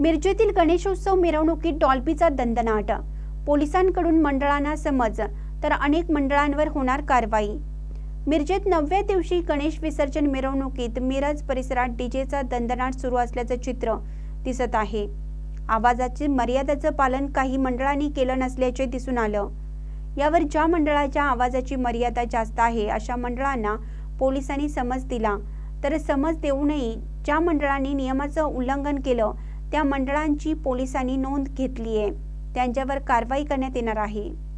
मिरजेतील गणेशोत्सव मिरवणुकीत डॉल्बीचा दंदनाट पोलिसांकडून मंडळांना समज तर अनेक मंडळांवर होणार कारवाई. मिरजेत नवव्या दिवशी गणेश विसर्जन मिरवणुकीत मिरज परिसरात डीजेचा दंदनाट सुरू असल्याचं चित्र दिसत आहे. आवाजाची मर्यादेचं पालन काही मंडळांनी केलं नसल्याचे दिसून आलं. यावर ज्या मंडळाच्या आवाजाची मर्यादा जास्त आहे अशा मंडळांना पोलिसांनी समज दिला. तर समज देऊनही ज्या मंडळांनी नियमाचं उल्लंघन केलं त्या मंडळांची पोलिसांनी नोंद घेतली आहे. त्यांच्यावर कारवाई करण्यात येणार आहे.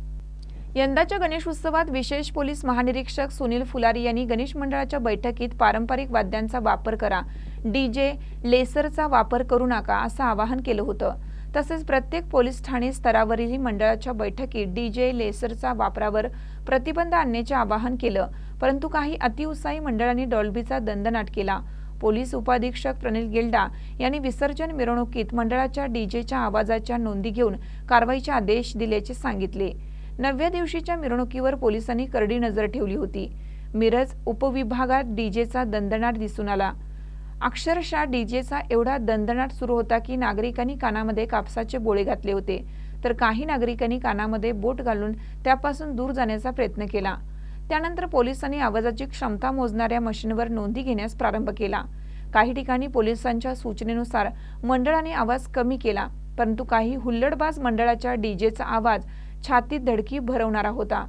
यंदाच्या गणेशोत्सवात विशेष पोलीस महानिरीक्षक सुनील फुलारी यांनी गणेश मंडळाच्या बैठकीत पारंपरिक वाद्यांचा वापर करा. डीजे लेसरचा वापर करू नका असं आवाहन केलं होतं. तसेच प्रत्येक पोलीस ठाणे स्तरावरील मंडळाच्या बैठकीत डीजे लेसरचा वापरावर प्रतिबंध आणण्याचे आवाहन केलं. परंतु काही अतिउत्साही मंडळांनी डॉल्बीचा दंदनाट केला. पोलीस उपाधीक्षक प्रनिल गिल्डा यांनी विसर्जन मिरवणुकीत मंडळाच्या डीजेच्या आवाजाच्या नोंदी घेऊन कारवाईचे आदेश दिल्याचे सांगितले. नवव्या दिवशीच्या मिरवणुकीवर पोलिसांनी करडी नजर ठेवली होती. मिरज उपविभागात डीजेचा दंदनाट दिसून आला. अक्षरशः डीजेचा एवढा दंदनाट सुरू होता की नागरिकांनी कानामध्ये कापसाचे बोळे घातले होते. तर काही नागरिकांनी कानामध्ये बोट घालून त्यापासून दूर जाण्याचा प्रयत्न केला. त्यानंतर पोलिसांनी आवाजाची क्षमता मोजणाऱ्या मशीनवर नोंदी घेण्यास प्रारंभ केला. काही ठिकाणी पोलिसांच्या सूचनेनुसार मंडळाने आवाज कमी केला परंतु काही हुल्लडबाज मंडळाच्या डीजेचा आवाज छातीत धडकी भरवणारा होता.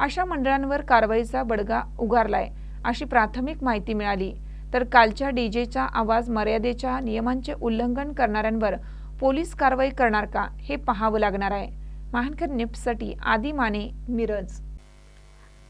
अशा मंडळांवर कारवाईचा बडगा उगारलाय अशी प्राथमिक माहिती मिळाली. तर कालच्या डीजेचा आवाज मर्यादेच्या नियमांचे उल्लंघन करणाऱ्यांवर पोलीस कारवाई करणार का हे पाहावं लागणार आहे. महानकर निप्ससाठी आदी माने मिरज.